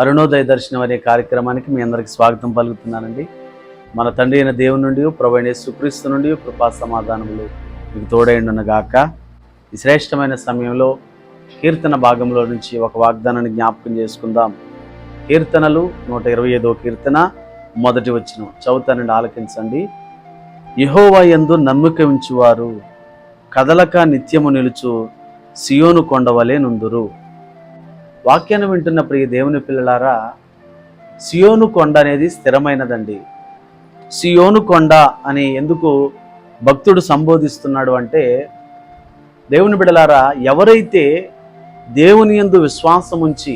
అరుణోదయ దర్శనం అనే కార్యక్రమానికి మీ అందరికి స్వాగతం పలుకుతున్నానండి. మన తండ్రి అయిన దేవుని నుండి ప్రభైన సుక్రీస్తు నుండి కృపా సమాధానములు మీకు తోడైండునగాక ఈ శ్రేష్టమైన సమయంలో కీర్తన భాగంలో నుంచి ఒక వాగ్దానాన్ని జ్ఞాపకం చేసుకుందాం. కీర్తనలు నూట ఇరవై ఐదో కీర్తన మొదటి వచ్చిన చదువుతానండి ఆలకించండి. యహోవా యందు నమ్మిక ఉంచువారు కదలక నిత్యము నిలుచు సియోను కొండవలే నుందురు. వాక్యాన్ని వింటున్న ప్రియ దేవుని పిల్లలారా సియోను కొండ అనేది స్థిరమైనదండి. సియోను కొండ అని ఎందుకు భక్తుడు సంబోధిస్తున్నాడు అంటే దేవుని బిడలారా ఎవరైతే దేవుని యందు విశ్వాసం ఉంచి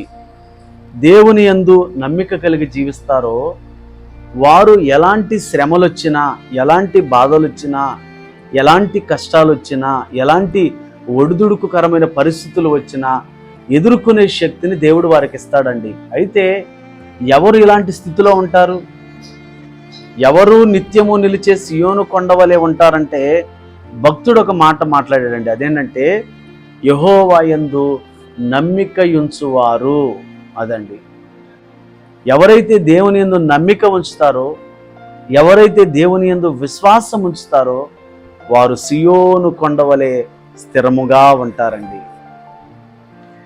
దేవుని యందు నమ్మిక కలిగి జీవిస్తారో వారు ఎలాంటి శ్రమలు వచ్చినా ఎలాంటి బాధలు వచ్చినా ఎలాంటి కష్టాలు వచ్చినా ఎలాంటి ఒడిదుడుకుకరమైన పరిస్థితులు వచ్చినా ఎదుర్కొనే శక్తిని దేవుడు వారికి ఇస్తాడండి. అయితే ఎవరు ఇలాంటి స్థితిలో ఉంటారు? ఎవరు నిత్యము నిలిచే సియోను కొండవలే ఉంటారంటే భక్తుడు ఒక మాట మాట్లాడాడండి. అదేంటంటే యహోవాయందు నమ్మిక ఉంచువారు అదండి. ఎవరైతే దేవుని యందు నమ్మిక ఉంచుతారో ఎవరైతే దేవుని యందు విశ్వాసం ఉంచుతారో వారు సియోను కొండవలే స్థిరముగా ఉంటారండి.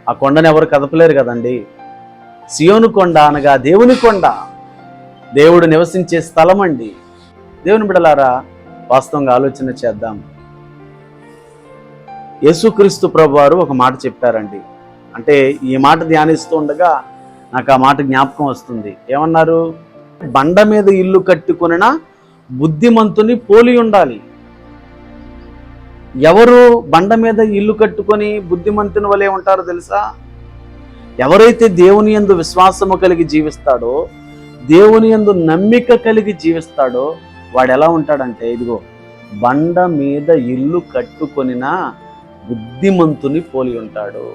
ఆ కొండను ఎవరు కదపలేరు కదండి. సియోను కొండ అనగా దేవుని కొండ. దేవుడు నివసించే స్థలం అండి. దేవుని బిడలారా వాస్తవంగా ఆలోచన చేద్దాం. యేసుక్రీస్తు ప్రభు వారు ఒక మాట చెప్పారండి. అంటే ఈ మాట ధ్యానిస్తూ ఉండగా నాకు ఆ మాట జ్ఞాపకం వస్తుంది. ఏమన్నారు? బండ మీద ఇల్లు కట్టుకున్న బుద్ధిమంతుని పోలి ఉండాలి. ఎవరు బండ మీద ఇల్లు కట్టుకొని బుద్ధిమంతుని వలె ఉంటారో తెలుసా? ఎవరైతే దేవుని యందు విశ్వాసము కలిగి జీవిస్తాడో దేవుని యందు నమ్మిక కలిగి జీవిస్తాడో వాడు ఎలా ఉంటాడంటే ఇదిగో బండ మీద ఇల్లు కట్టుకొనిన బుద్ధిమంతుని పోలి ఉంటాడు.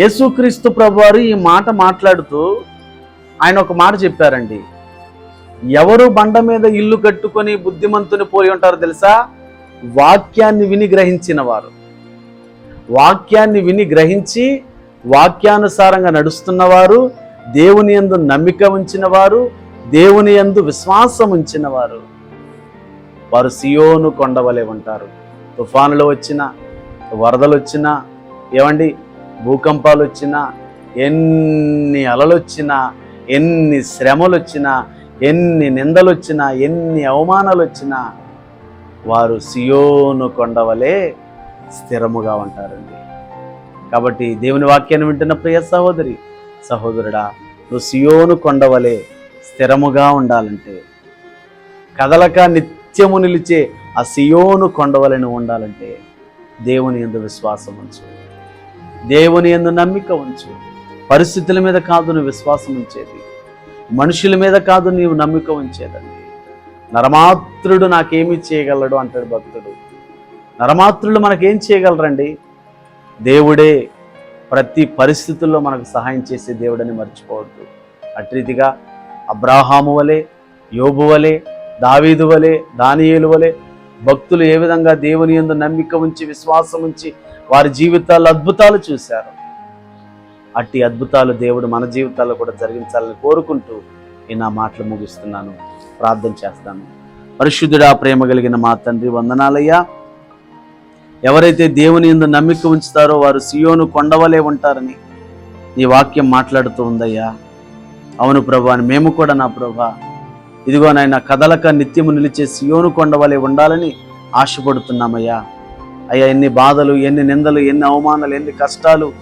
యేసుక్రీస్తు ప్రభువారు ఈ మాట మాట్లాడుతూ ఆయన ఒక మాట చెప్పారండి. ఎవరు బండ మీద ఇల్లు కట్టుకొని బుద్ధిమంతుని పోయి ఉంటారో తెలుసా? వాక్యాన్ని విని గ్రహించిన వారు. వాక్యాన్ని విని గ్రహించి వాక్యానుసారంగా నడుస్తున్నవారు దేవుని యందు నమ్మిక ఉంచిన వారు దేవుని యందు విశ్వాసం ఉంచిన వారు. వారు సియోను కొండవలే ఉంటారు. తుఫానులు వచ్చినా వరదలు వచ్చినా ఏమండి? భూకంపాలు వచ్చినా ఎన్ని అలలు వచ్చినా ఎన్ని శ్రమలు వచ్చినా ఎన్ని నిందలు వచ్చినా ఎన్ని అవమానాలు వచ్చినా వారు సియోను కొండవలే స్థిరముగా ఉంటారండి. కాబట్టి దేవుని వాక్యాన్ని వింటున్న ప్రియ సహోదరి సహోదరుడా నువ్వు సియోను కొండవలే స్థిరముగా ఉండాలంటే కదలక నిత్యము నిలిచే ఆ సియోను కొండవలని ఉండాలంటే దేవుని ఎందు విశ్వాసం ఉంచు. దేవుని ఎందు నమ్మిక ఉంచు. పరిస్థితుల మీద కాదు నువ్వు విశ్వాసం ఉంచేది. మనుషుల మీద కాదు నీవు నమ్మిక ఉంచేదండి. నరమాత్రుడు నాకేమి చేయగలడు అంటాడు భక్తుడు. నరమాత్రులు మనకేం చేయగలరండి? దేవుడే ప్రతి పరిస్థితుల్లో మనకు సహాయం చేసే దేవుడని మర్చిపోవద్దు. అట్రీతిగా అబ్రాహాము వలె యోబు వలె దావీదు వలె దానియేలు వలె భక్తులు ఏ విధంగా దేవుని యందు నమ్మిక ఉంచి విశ్వాసం ఉంచి వారి జీవితాల్లో అద్భుతాలు చూశారు. అట్టి అద్భుతాలు దేవుడు మన జీవితాల్లో కూడా జరిగించాలని కోరుకుంటూ నేను నా మాటలు ముగిస్తున్నాను. ప్రార్థన చేస్తాను. పరిశుద్ధుడా ప్రేమ కలిగిన మా తండ్రి వందనాలయ్యా. ఎవరైతే దేవుని ఎందు నమ్మిక ఉంచుతారో వారు సియోను కొండవలే ఉంటారని నీ వాక్యం మాట్లాడుతూ ఉందయ్యా. అవును ప్రభా అని మేము కూడా నా ప్రభా. ఇదిగో నాయన కదలక నిత్యము నిలిచే సియోను కొండవలే ఉండాలని ఆశపడుతున్నామయ్యా. అయ్యా ఎన్ని బాధలు ఎన్ని నిందలు ఎన్ని అవమానాలు ఎన్ని కష్టాలు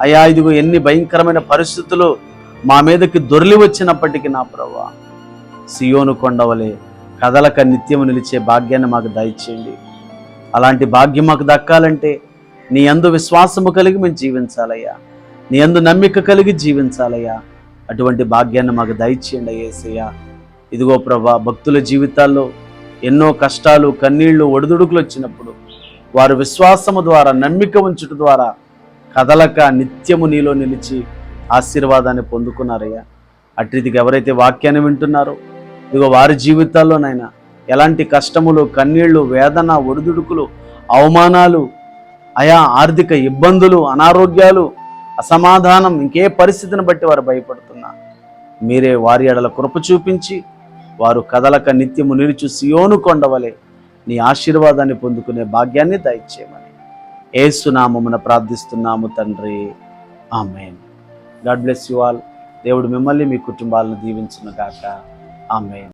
అయ్యా ఇదిగో ఎన్ని భయంకరమైన పరిస్థితులు మా మీదకి దొరిలి వచ్చినప్పటికీ నా ప్రభా సియోను కొండవలే కదలక నిత్యము నిలిచే భాగ్యాన్ని మాకు దయచేయండి. అలాంటి భాగ్యం మాకు దక్కాలంటే నీ అందు విశ్వాసము కలిగి మేము జీవించాలయ్యా. నీ అందు నమ్మిక కలిగి జీవించాలయ్యా. అటువంటి భాగ్యాన్ని మాకు దయచేయండి అయ్యేసయ్యా. ఇదిగో ప్రభా భక్తుల జీవితాల్లో ఎన్నో కష్టాలు కన్నీళ్ళు ఒడిదుడుకులు వచ్చినప్పుడు వారు విశ్వాసము ద్వారా నమ్మిక ఉంచుట ద్వారా కదలక నిత్యము నీలో నిలిచి ఆశీర్వాదాన్ని పొందుకున్నారయ్యా. అట్రీతికి ఎవరైతే వాక్యాన్ని వింటున్నారో ఇదిగో వారి జీవితాల్లోనైనా ఎలాంటి కష్టములు కన్నీళ్ళు వేదన ఒడిదుడుకులు అవమానాలు ఆయా ఆర్థిక ఇబ్బందులు అనారోగ్యాలు అసమాధానం ఇంకే పరిస్థితిని బట్టి వారు భయపడుతున్నా. మీరే వారి ఎడల కృప చూపించి వారు కదలక నిత్యము నిలుచు సియోను కొండవలే నీ ఆశీర్వాదాన్ని పొందుకునే భాగ్యాన్ని దయచేయమని. ఏసునామమున ప్రార్థిస్తున్నాము తండ్రి. Amen. God bless you all. దేవుడు మిమ్మల్ని మీ కుటుంబాలను దీవించును గాక. ఆమెన్.